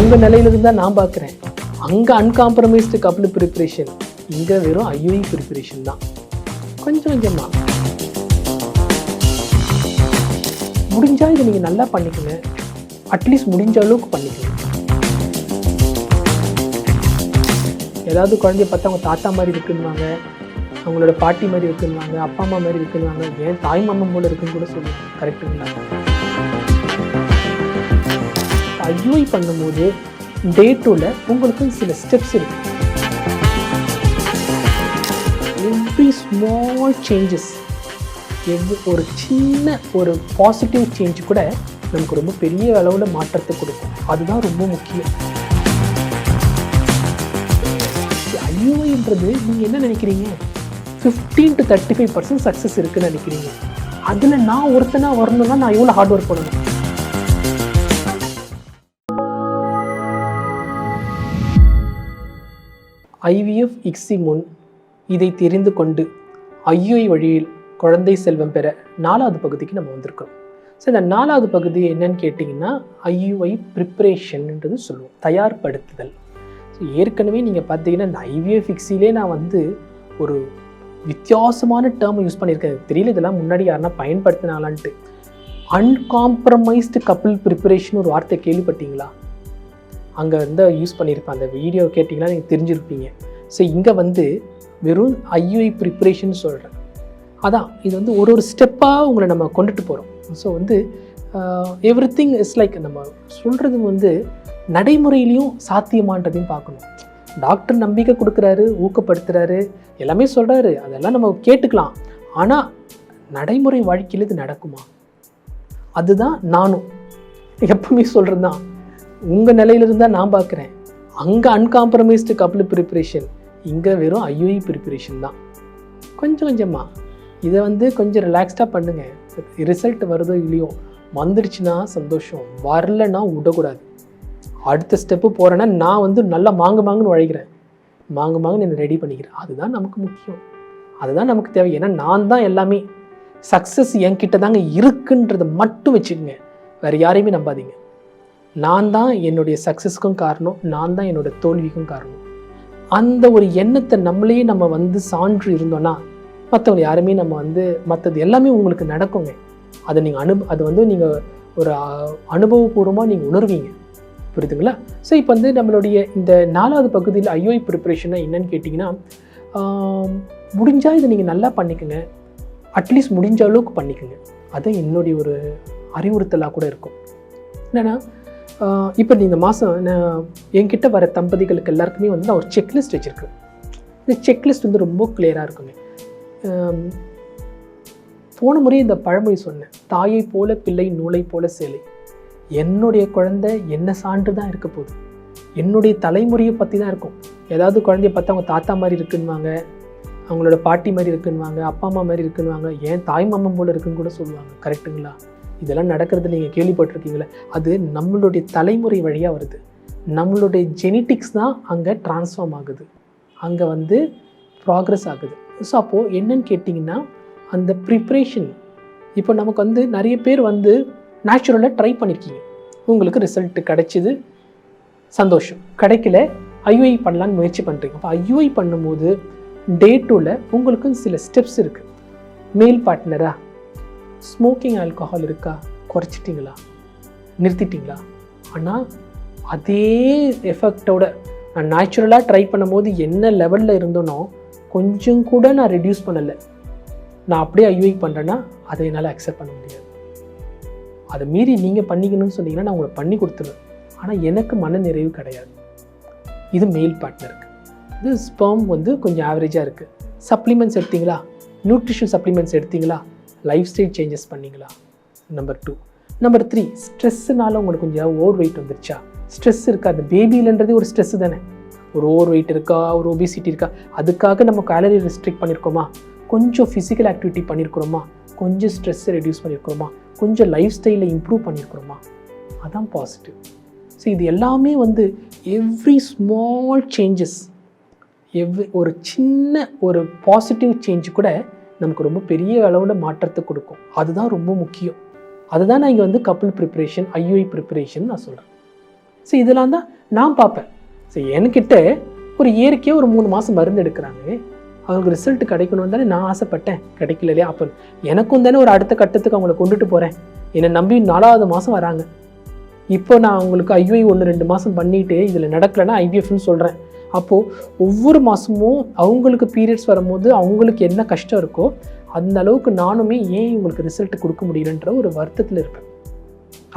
உங்கள் நிலையிலிருந்து தான் நான் பார்க்குறேன். அங்கே அன்காம்ப்ரமைஸ்டு கப்பல் ப்ரிப்ரேஷன் இங்கே வெறும் ஐயோஇ ப்ரிப்பரேஷன் தான். கொஞ்சம் கொஞ்சமாக முடிஞ்சால் இதை நீங்கள் நல்லா பண்ணிக்கங்க. அட்லீஸ்ட் முடிஞ்ச அளவுக்கு பண்ணிக்கணும் ஏதாவது குழந்தைய பார்த்தா அவங்க தாத்தா மாதிரி இருக்குன்னுவாங்க. அவங்களோட பாட்டி மாதிரி இருக்குன்னுவாங்க. அப்பா அம்மா மாதிரி இருக்குன்னுவாங்க. ஏன் தாய் மாமா போல இருக்குன்னு கூட சொல்லுவாங்க கரெக்டுங்களா ஐயூஐ பண்ணும்போது டே டூவில் உங்களுக்கு சில ஸ்டெப்ஸ் இருக்குது எவ்ரி ஸ்மால் சேஞ்சஸ் எவ் ஒரு சின்ன ஒரு பாசிட்டிவ் சேஞ்ச் கூட நமக்கு ரொம்ப பெரிய அளவில் மாற்றத்தை கொடுக்கும். அதுதான் ரொம்ப முக்கியம். ஐயூஐன்றது நீங்கள் என்ன நினைக்கிறீங்க? Fifteen to thirty five percent success இருக்குதுன்னு நினைக்கிறீங்க. அதில் நான் ஒருத்தனாக வரணும்னா நான் எவ்வளோ ஹார்ட் ஒர்க் பண்ணணும்? ஐவிஎஃப் இக்ஸி முன் இதை தெரிந்து கொண்டு ஐயோய் வழியில் குழந்தை செல்வம் பெற நாலாவது பகுதிக்கு நம்ம வந்திருக்கோம் ஸோ இந்த நாலாவது பகுதி என்னன்னு கேட்டிங்கன்னா ஐயுஐ ப்ரிப்ரேஷன்ன்றது சொல்லுவோம். தயார்படுத்துதல். ஸோ ஏற்கனவே நீங்கள் பார்த்தீங்கன்னா இந்த ஐவிஎஃப் இக்ஸிலே நான் வந்து ஒரு வித்தியாசமான டேர்ம் யூஸ் பண்ணியிருக்கேன். தெரியல இதெல்லாம் முன்னாடி யாருன்னா பயன்படுத்தினாலான்ட்டு. அன்காம்ப்ரமைஸ்டு கப்பிள் ப்ரிப்பரேஷன் ஒரு வார்த்தை கேள்விப்பட்டீங்களா? அங்கே வந்து யூஸ் பண்ணியிருப்பேன். அந்த வீடியோ கேட்டிங்கன்னா நீங்கள் தெரிஞ்சிருப்பீங்க. ஸோ இங்கே வந்து வெறும் ஐயுஐ ப்ரிப்பரேஷன் சொல்கிறேன் அதான் இது வந்து ஒரு ஒரு ஸ்டெப்பாக உங்களை நம்ம கொண்டுட்டு போகிறோம் ஸோ வந்து எவ்ரி திங் இஸ் லைக் நம்ம சொல்கிறது வந்து நடைமுறையிலையும் சாத்தியமான்றதையும் பார்க்கணும். டாக்டர் நம்பிக்கை கொடுக்குறாரு ஊக்கப்படுத்துகிறாரு எல்லாமே சொல்கிறாரு அதெல்லாம் நம்ம கேட்டுக்கலாம். ஆனால் நடைமுறை வாழ்க்கையில் இது நடக்குமா? அதுதான் நானும். எப்பவுமே சொல்கிறது தான் உங்கள் நிலையிலிருந்து தான் நான் பார்க்குறேன். அங்கே அன்காம்ப்ரமைஸ்டு கப்பல் ப்ரிப்பரேஷன் இங்கே வெறும் ஐயோஇ ப்ரிப்பரேஷன் தான். கொஞ்சம் கொஞ்சமாக இதை வந்து கொஞ்சம் ரிலாக்ஸ்டாக பண்ணுங்கள் ரிசல்ட் வருதோ இல்லையோ வந்துடுச்சுன்னா சந்தோஷம். வரலன்னா விடக்கூடாது. அடுத்த ஸ்டெப்பு போகிறேன்னா நான் வந்து நல்லா மாங்கு மாங்குன்னு உழைக்கிறேன். மாங்கு மாங்குன்னு என்னை ரெடி பண்ணிக்கிறேன். அதுதான் நமக்கு முக்கியம். அதுதான் நமக்கு தேவை. ஏன்னா நான் தான் எல்லாமே. சக்ஸஸ் என்கிட்ட தாங்க இருக்குன்றதை மட்டும் வச்சுக்கோங்க. வேறு யாரையுமே நம்பாதீங்க. நான் தான் என்னுடைய சக்ஸஸ்க்கும் காரணம் நான் தான் என்னோட தோல்விக்கும் காரணம். அந்த ஒரு எண்ணத்தை நம்மளே நம்ம வந்து சான்று இருந்தோன்னா மற்றவங்க யாருமே நம்ம வந்து மற்றது எல்லாமே உங்களுக்கு நடக்குங்க. அதை நீங்கள் அனு அதை வந்து நீங்கள் ஒரு அனுபவபூர்வமாக நீங்கள் உணர்வீங்க. புரியுதுங்களா? ஸோ இப்போ வந்து நம்மளுடைய இந்த நாலாவது பகுதியில் ஐஓஐ ப்ரிப்பரேஷன்னா என்னன்னு கேட்டிங்கன்னா முடிஞ்சால் இதை நீங்கள் நல்லா பண்ணிக்கோங்க. அட்லீஸ்ட் முடிஞ்ச அளவுக்கு பண்ணிக்கோங்க. அது என்னுடைய ஒரு அறிவுறுத்தலாக கூட இருக்கும். என்னென்னா இப்போ இந்த மாதம் என்கிட்ட வர தம்பதிகளுக்கு எல்லாருக்குமே வந்து நான் ஒரு செக்லிஸ்ட் வச்சுருக்கேன் இந்த செக்லிஸ்ட் வந்து ரொம்ப கிளியராக இருக்குங்க. போன முறை இந்த பழமொழி சொன்னேன். தாயை போல பிள்ளை நூலை போல சேலை. என்னுடைய குழந்தை என்ன சான்று தான் இருக்க போகுது. என்னுடைய தலைமுறையை பற்றி தான் இருக்கும். ஏதாவது குழந்தைய பார்த்தா அவங்க தாத்தா மாதிரி இருக்குன்னுவாங்க அவங்களோட பாட்டி மாதிரி இருக்குன்னுவாங்க அப்பா அம்மா மாதிரி இருக்குன்னுவாங்க. ஏன் தாய் மாமன் போல இருக்குன்னு கூட சொல்லுவாங்க. கரெக்ட்டுங்களா இதெல்லாம் நடக்கிறது நீங்கள் கேள்விப்பட்டிருக்கீங்களே அது நம்மளுடைய தலைமுறை வழியாக வருது. நம்மளுடைய ஜெனட்டிக்ஸ் தான் அங்கே ட்ரான்ஸ்ஃபார்ம் ஆகுது. அங்கே வந்து ப்ராக்ரஸ் ஆகுது. ஸோ அப்போது என்னன்னு கேட்டிங்கன்னா அந்த ப்ரிப்ரேஷன் இப்போ நமக்கு வந்து நிறைய பேர் வந்து நேச்சுரலாக ட்ரை பண்ணியிருக்கீங்க உங்களுக்கு ரிசல்ட் கிடைச்சிது சந்தோஷம். கிடைக்கல ஐயுஐ பண்ணலான்னு முயற்சி பண்ணுறீங்க அப்போ ஐயுஐ பண்ணும்போது டே டூவில் உங்களுக்கும் சில ஸ்டெப்ஸ் இருக்குது மேல் பார்ட்னரா ஸ்மோக்கிங் ஆல்கஹால் இருக்கா? குறைச்சிட்டிங்களா? நிறுத்திட்டிங்களா? ஆனால் அதே எஃபெக்டோட நான் நேச்சுரலாக ட்ரை பண்ணும்போது என்ன லெவலில் இருந்தனோ கொஞ்சம் கூட நான் ரெடியூஸ் பண்ணலை. நான் அப்படியே ஐயூஐ பண்ணுறேன்னா அதை என்னால் அக்செப்ட் பண்ண முடியாது. அதை மீறி நீங்கள் பண்ணிக்கணும்னு சொன்னீங்கன்னா நான் உங்களை பண்ணி கொடுத்துருவேன். ஆனால் எனக்கு மன நிறைவு கிடையாது. இது மெயில் பார்ட்னருக்கு இது ஸ்பெர்ம் வந்து கொஞ்சம் ஆவரேஜாக இருக்குது சப்ளிமெண்ட்ஸ் எடுத்தீங்களா? நியூட்ரிஷன் சப்ளிமெண்ட்ஸ் எடுத்தீங்களா? லைஃப் ஸ்டைல் சேஞ்சஸ் பண்ணிங்களா? நம்பர் டூ நம்பர் த்ரீ ஸ்ட்ரெஸ்ஸுனால உங்களுக்கு கொஞ்சம் ஓவர் வெயிட் வந்துருச்சா? ஸ்ட்ரெஸ் இருக்கா? அந்த பேபிலன்றதே ஒரு ஸ்ட்ரெஸ் தானே. ஒரு ஓவர் வெயிட் இருக்கா? ஒரு ஒபிசிட்டி இருக்கா? அதுக்காக நம்ம கேலரி ரெஸ்ட்ரிக்ட் பண்ணியிருக்கோமா கொஞ்சம் ஃபிசிக்கல் ஆக்டிவிட்டி பண்ணியிருக்கிறோமா கொஞ்சம் ஸ்ட்ரெஸ்ஸை ரெடியூஸ் பண்ணியிருக்கிறோமா கொஞ்சம் லைஃப் ஸ்டைலில் இம்ப்ரூவ் பண்ணியிருக்கிறோமா அதான் பாசிட்டிவ் ஸோ இது எல்லாமே வந்து எவ்ரி ஸ்மால் சேஞ்சஸ் எவ்ரி ஒரு சின்ன ஒரு பாசிட்டிவ் சேஞ்சு கூட நமக்கு ரொம்ப பெரிய அளவில் மாற்றத்தை கொடுக்கும். அதுதான் ரொம்ப முக்கியம். அதுதான் நான் இங்கே வந்து கப்பல் ப்ரிப்பரேஷன் ஐயூஐ ப்ரிப்பரேஷன் நான் சொல்கிறேன் ஸோ இதெல்லாம் தான் நான் பார்ப்பேன். ஸோ என்கிட்ட ஒரு இயற்கையாக ஒரு மூணு மாதம் மருந்து எடுக்கிறாங்க. அவங்களுக்கு ரிசல்ட் கிடைக்கணும்னு தானே நான் ஆசைப்பட்டேன். கிடைக்கல இல்லையா? அப்போ எனக்கும் தானே ஒரு அடுத்த கட்டத்துக்கு அவங்கள கொண்டுட்டு போகிறேன் என்னை நம்பி நாலாவது மாதம் வராங்க. இப்போ நான் உங்களுக்கு ஐயூஐ ஒன்று ரெண்டு மாதம் பண்ணிவிட்டு இதில் நடக்கலைன்னா ஐவிஎஃப்னு சொல்கிறேன் அப்போது ஒவ்வொரு மாதமும் அவங்களுக்கு பீரியட்ஸ் வரும்போது அவங்களுக்கு என்ன கஷ்டம் இருக்கோ அந்த அளவுக்கு நானுமே ஏன் உங்களுக்கு ரிசல்ட் கொடுக்க முடியலன்ற ஒரு வருத்தத்தில் இருப்பேன்.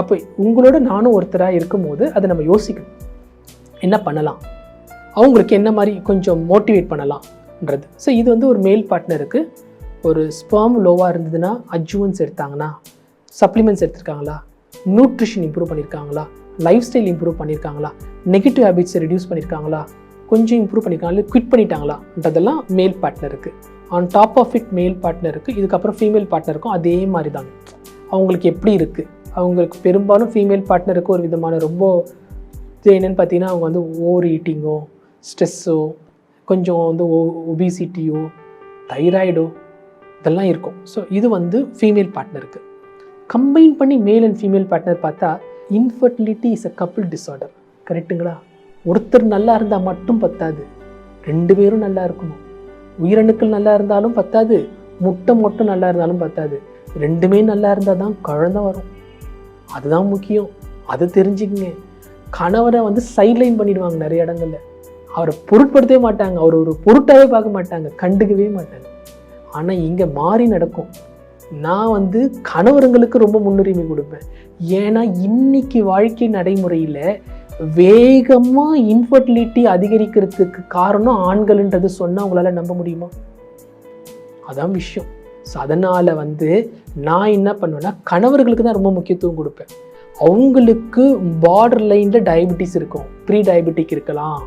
அப்போ உங்களோட நானும் ஒருத்தராக இருக்கும்போது அதை நம்ம யோசிக்கணும். என்ன பண்ணலாம்? அவங்களுக்கு என்ன மாதிரி கொஞ்சம் மோட்டிவேட் பண்ணலாம்ன்றது. ஸோ இது வந்து ஒரு மேல் பார்ட்னருக்கு ஒரு ஸ்பேம் லோவாக இருந்ததுன்னா அஜுவன்ஸ் எடுத்தாங்கன்னா சப்ளிமெண்ட்ஸ் எடுத்திருக்காங்களா? நியூட்ரிஷன் இம்ப்ரூவ் பண்ணியிருக்காங்களா லைஃப் ஸ்டைல் இம்ப்ரூவ் பண்ணியிருக்காங்களா நெகட்டிவ் ஹேபிட்ஸை ரெடியூஸ் பண்ணியிருக்காங்களா கொஞ்சம் இம்ப்ரூவ் பண்ணியிருக்காங்களா குவிட் பண்ணிட்டாங்களான்றதெல்லாம் male பார்ட்னருக்கு on top of it male பார்ட்னருக்கு இதுக்கப்புறம் ஃபீமேல் பார்ட்னருக்கும் அதே மாதிரி தாங்க அவங்களுக்கு எப்படி இருக்குது அவங்களுக்கு பெரும்பாலும் ஃபீமேல் பார்ட்னருக்கு ஒரு விதமான ரொம்ப இது என்னென்னு பார்த்தீங்கன்னா அவங்க வந்து ஓவர் ஈட்டிங்கோ ஸ்ட்ரெஸ்ஸோ கொஞ்சம் வந்து ஓ ஒபிசிட்டியோ தைராய்டோ இதெல்லாம் இருக்கும். ஸோ இது வந்து ஃபீமேல் பார்ட்னருக்கு கம்பைன் பண்ணி மேல் அண்ட் ஃபீமேல் பார்ட்னர் பார்த்தா infertility is a couple disorder கரெக்ட்டுங்களா ஒருத்தர் நல்லா இருந்தால் மட்டும் பத்தாது. ரெண்டு பேரும் நல்லா இருக்கணும். உயிரணுக்கள் நல்லா இருந்தாலும் பத்தாது. முட்டை மட்டும் நல்லா இருந்தாலும் பத்தாது. ரெண்டுமே நல்லா இருந்தால் தான் குழந்தை வரும். அதுதான் முக்கியம். அதை தெரிஞ்சுக்கங்க. கணவரை வந்து சைட்லைன் பண்ணிடுவாங்க நிறைய இடங்கள்ல. அவரை பொருட்படுத்தவே மாட்டாங்க. அவர் ஒரு பொருட்டாகவே பார்க்க மாட்டாங்க. கண்டுக்கவே மாட்டாங்க. ஆனால் இங்கே மாறி நடக்கும். நான் வந்து கணவருங்களுக்கு ரொம்ப முன்னுரிமை கொடுப்பேன். ஏன்னா இன்னைக்கு வாழ்க்கை நடைமுறையில் வேகமாக இன்ஃபர்டிலிட்டி அதிகரிக்கிறதுக்கு காரணம் ஆண்கள்ன்றது சொன்னால் உங்களால் நம்ப முடியுமா? அதான் விஷயம். ஸோ அதனால் வந்து நான் என்ன பண்ணுவேன்னா கணவர்களுக்கு தான் ரொம்ப முக்கியத்துவம் கொடுப்பேன். அவங்களுக்கு பார்டர் லைனில் டயபெட்டிஸ் இருக்கும். ப்ரீ டயபெட்டிக் இருக்கலாம்.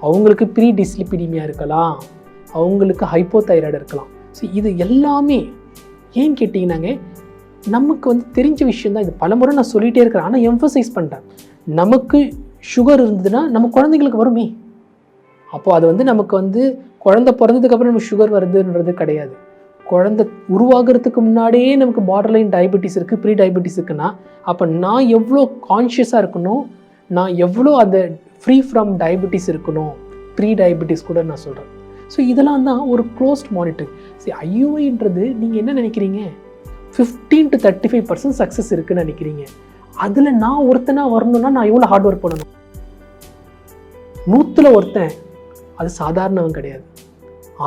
அவங்களுக்கு ப்ரீ டிஸ்லிபிடிமியா இருக்கலாம். அவங்களுக்கு ஹைப்போதைராய்டு இருக்கலாம். ஸோ இது எல்லாமே ஏன்னு கேட்டிங்கன்னாங்க நமக்கு வந்து தெரிஞ்ச விஷயம் தான் இது. பலமுறை நான் சொல்லிகிட்டே இருக்கிறேன். ஆனால் எம்ஃபசைஸ் பண்ணுறேன் நமக்கு சுகர் இருந்ததுன்னா நம்ம குழந்தைங்களுக்கு வருமே. அப்போது அது வந்து நமக்கு வந்து குழந்தை பிறந்ததுக்கப்புறம் நமக்கு சுகர் வருதுன்றது கிடையாது. குழந்தை உருவாகிறதுக்கு முன்னாடியே நமக்கு பார்டர்லைன் டயபெட்டிஸ் இருக்குது ப்ரீ டயபெட்டிஸ் இருக்குன்னா அப்போ நான் எவ்வளோ கான்ஷியஸாக இருக்கணும்? நான் எவ்வளோ அந்த ஃப்ரீ ஃப்ரம் டயபெட்டிஸ் இருக்கணும்? ப்ரீ டயபெட்டிஸ் கூட நான் சொல்கிறேன் ஸோ இதெல்லாம் தான் ஒரு க்ளோஸ்ட் மானிட்டரிங் சரி ஐயோஐன்றது நீங்கள் என்ன நினைக்கிறீங்க? Fifteen to thirty five percent success இருக்குன்னு நினைக்கிறீங்க. அதில் நான் ஒருத்தனாக வரணும்னா நான் எவ்வளோ ஹார்ட் ஒர்க் பண்ணணும்? நூற்றில் ஒருத்தன் அது சாதாரணவன் கிடையாது.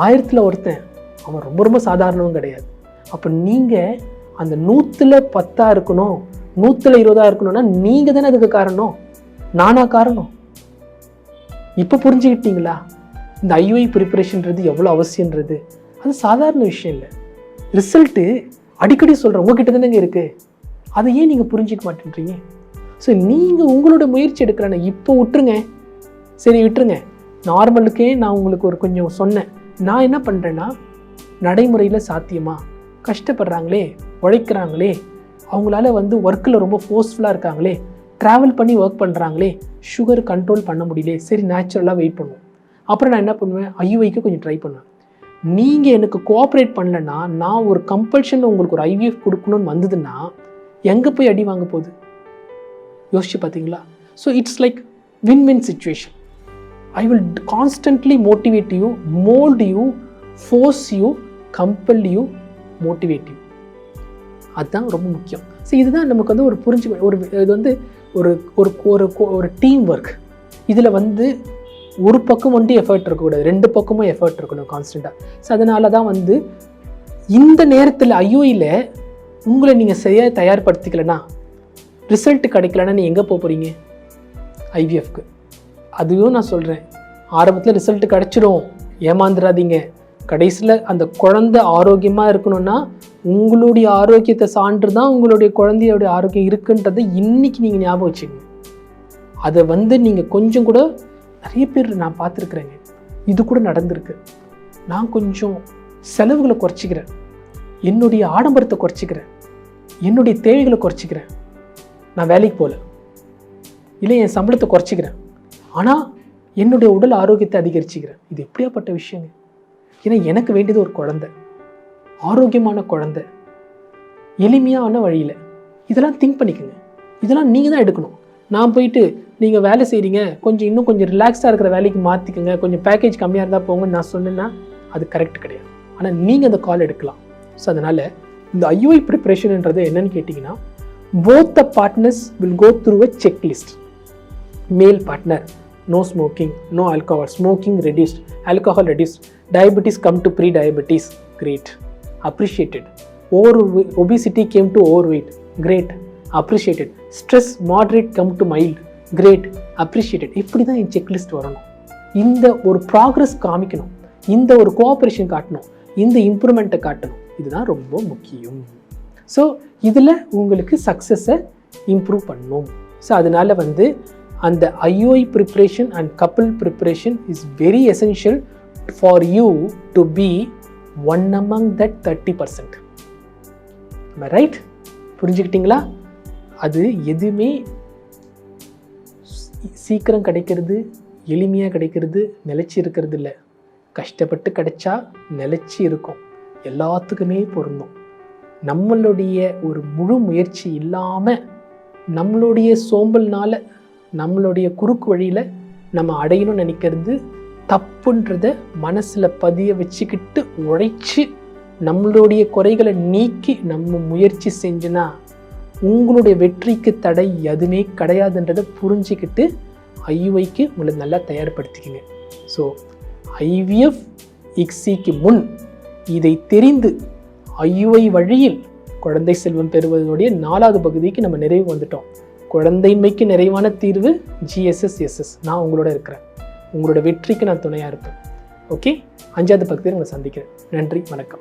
ஆயிரத்தில் ஒருத்தன் அவன் ரொம்ப ரொம்ப சாதாரணவன் கிடையாது. அப்போ நீங்கள் அந்த நூற்றில் பத்தாக இருக்கணும் நூற்றில் இருபதாக இருக்கணும்னா நீங்கள் தானே அதுக்கு காரணம்? நானா காரணம்? இப்போ புரிஞ்சுக்கிட்டீங்களா? இந்த ஐஒஐ ப்ரிப்பரேஷன்றது எவ்வளோ அவசியன்றது அது சாதாரண விஷயம் இல்லை. ரிசல்ட்டு அடிக்கடி சொல்கிறேன் உங்ககிட்ட தானேங்க இருக்குது அதை ஏன் நீங்கள் புரிஞ்சிக்க மாட்டேன்றீங்க? ஸோ நீங்கள் உங்களோட முயற்சி எடுக்கிறேன்னு இப்போ விட்டுருங்க. சரி விட்டுருங்க. நார்மலுக்கே நான் உங்களுக்கு ஒரு கொஞ்சம் சொன்னேன். நான் என்ன பண்ணுறேன்னா நடைமுறையில் சாத்தியமா? கஷ்டப்படுறாங்களே உழைக்கிறாங்களே அவங்களால வந்து ஒர்க்கில் ரொம்ப ஃபோர்ஸ்ஃபுல்லாக இருக்காங்களே ட்ராவல் பண்ணி ஒர்க் பண்ணுறாங்களே சுகர் கண்ட்ரோல் பண்ண முடியல. சரி நேச்சுரலாக வெயிட் பண்ணுவோம். அப்புறம் நான் என்ன பண்ணுவேன்? ஐயுஐக்கு கொஞ்சம் ட்ரை பண்ணுவேன். நீங்கள் எனக்கு கோஆப்ரேட் பண்ணலன்னா நான் ஒரு கம்பல்ஷனில் உங்களுக்கு ஒரு ஐவிஎஃப் கொடுக்கணும்னு வந்ததுன்னா எங்கே போய் அடி வாங்க போகுது? யோசிச்சு பார்த்தீங்களா so it's like win win situation I will constantly motivate you mould you force you compel you motivate you அதுதான் ரொம்ப முக்கியம். ஸோ இதுதான் நமக்கு வந்து ஒரு புரிஞ்சு ஒரு இது வந்து ஒரு ஒரு ஒரு ஒரு டீம் ஒர்க் இதில் வந்து ஒரு பக்கம் மட்டும் எஃபர்ட் இருக்கக்கூடாது. ரெண்டு பக்கமும் எஃபர்ட் இருக்கணும் கான்ஸ்டண்ட்டாக ஸோ அதனால தான் வந்து இந்த நேரத்தில் ஐயோயில் உங்களை நீங்கள் சரியாக தயார்படுத்திக்கலனா ரிசல்ட் கிடைக்கலன்னா நீ எங்கே போக போகிறீங்க ஐவிஎஃப்க்கு அதுவும் நான் சொல்கிறேன் ஆரம்பத்தில் ரிசல்ட் கிடச்சிரும். ஏமாந்துடாதீங்க கடைசியில் அந்த குழந்தை ஆரோக்கியமாக இருக்கணும்னா உங்களுடைய ஆரோக்கியத்தை சான்று தான் உங்களுடைய குழந்தையோடைய ஆரோக்கியம் இருக்குன்றதை இன்றைக்கி நீங்கள் ஞாபகம் வச்சுக்கோங்க. அதை வந்து நீங்கள் கொஞ்சம் கூட நிறைய பேர் நான் பார்த்துருக்குறேங்க இது கூட நடந்திருக்கு. நான் கொஞ்சம் செலவுகளை குறைச்சிக்கிறேன். என்னுடைய ஆடம்பரத்தை குறைச்சிக்கிறேன். என்னுடைய தேவைகளை குறைச்சிக்கிறேன். நான் வேலைக்கு போகல. இல்லை என் சம்பளத்தை குறைச்சிக்கிறேன். ஆனால் என்னுடைய உடல் ஆரோக்கியத்தை அதிகரிச்சுக்கிறேன். இது எப்படியாப்பட்ட விஷயங்க? ஏன்னா எனக்கு வேண்டியது ஒரு குழந்தை. ஆரோக்கியமான குழந்தை. எளிமையான வழியில். இதெல்லாம் திங்க் பண்ணிக்கோங்க. இதெல்லாம் நீங்கள் தான் எடுக்கணும். நான் போயிட்டு நீங்கள் வேலை செய்கிறீங்க கொஞ்சம் இன்னும் கொஞ்சம் ரிலாக்ஸாக இருக்கிற வேலைக்கு மாற்றிக்கோங்க கொஞ்சம் பேக்கேஜ் கம்மியாக இருந்தால் போங்கன்னு நான் சொன்னேன்னா அது கரெக்ட் கிடையாது ஆனால் நீங்கள் அந்த கால் எடுக்கலாம் ஸோ அதனால் இந்த ஐயூஐ ப்ரிப்ரேஷன்ன்றது என்னன்னு கேட்டிங்கன்னா both the partners will go through a checklist male partner no smoking no alcohol smoking reduced alcohol reduced diabetes come to pre diabetes great appreciated over obesity came to overweight great appreciated stress moderate come to mild great appreciated இப்படி தான் என் checklist வரணும். இந்த ஒரு progress காமிக்கணும். இந்த ஒரு cooperation காட்டணும். இந்த இம்ப்ரூவ்மெண்ட்டை காட்டணும். இதுதான் ரொம்ப முக்கியம். ஸோ இதில் உங்களுக்கு சக்ஸஸை இம்ப்ரூவ் பண்ணும். ஸோ அதனால வந்து அந்த IUI preparation and couple preparation is very essential for you to be one among that thirty percent right புரிஞ்சுக்கிட்டீங்களா? அது எதுவுமே சீக்கிரம் கிடைக்கிறது எளிமையாக கிடைக்கிறது நிலைச்சி இருக்கிறது இல்லை. கஷ்டப்பட்டு கிடைச்சா நிலைச்சி இருக்கும். எல்லாத்துக்குமே பொருந்தும். நம்மளுடைய ஒரு முழு முயற்சி இல்லாமல் நம்மளுடைய சோம்பல்னால் நம்மளுடைய குறுக்கு வழியில் நம்ம அடையணும்னு நினைக்கிறது தப்புன்றத மனசில் பதிய வச்சுக்கிட்டு உழைச்சி நம்மளுடைய குறைகளை நீக்கி நம்ம முயற்சி செஞ்சுனா உங்களுடைய வெற்றிக்கு தடை எதுவுமே கிடையாதுன்றதை புரிஞ்சுக்கிட்டு ஐஒய்க்கு உங்களை நல்லா தயார்படுத்திக்கங்க. ஸோ ஐவிஎஃப் இக்ஸிக்கு முன் இதை தெரிந்து ஐயுஐ வழியில் குழந்தை செல்வம் பெறுவதனுடைய நாலாவது பகுதிக்கு நம்ம நிறைவு வந்துட்டோம். குழந்தைமைக்கு நிறைவான தீர்வு ஜிஎஸ்எஸ் எஸ்எஸ் நான் உங்களோட இருக்கிறேன். உங்களோட வெற்றிக்கு நான் துணையாக இருப்பேன். ஓகே அஞ்சாவது பகுதியில் உங்களை சந்திக்கிறேன். நன்றி வணக்கம்.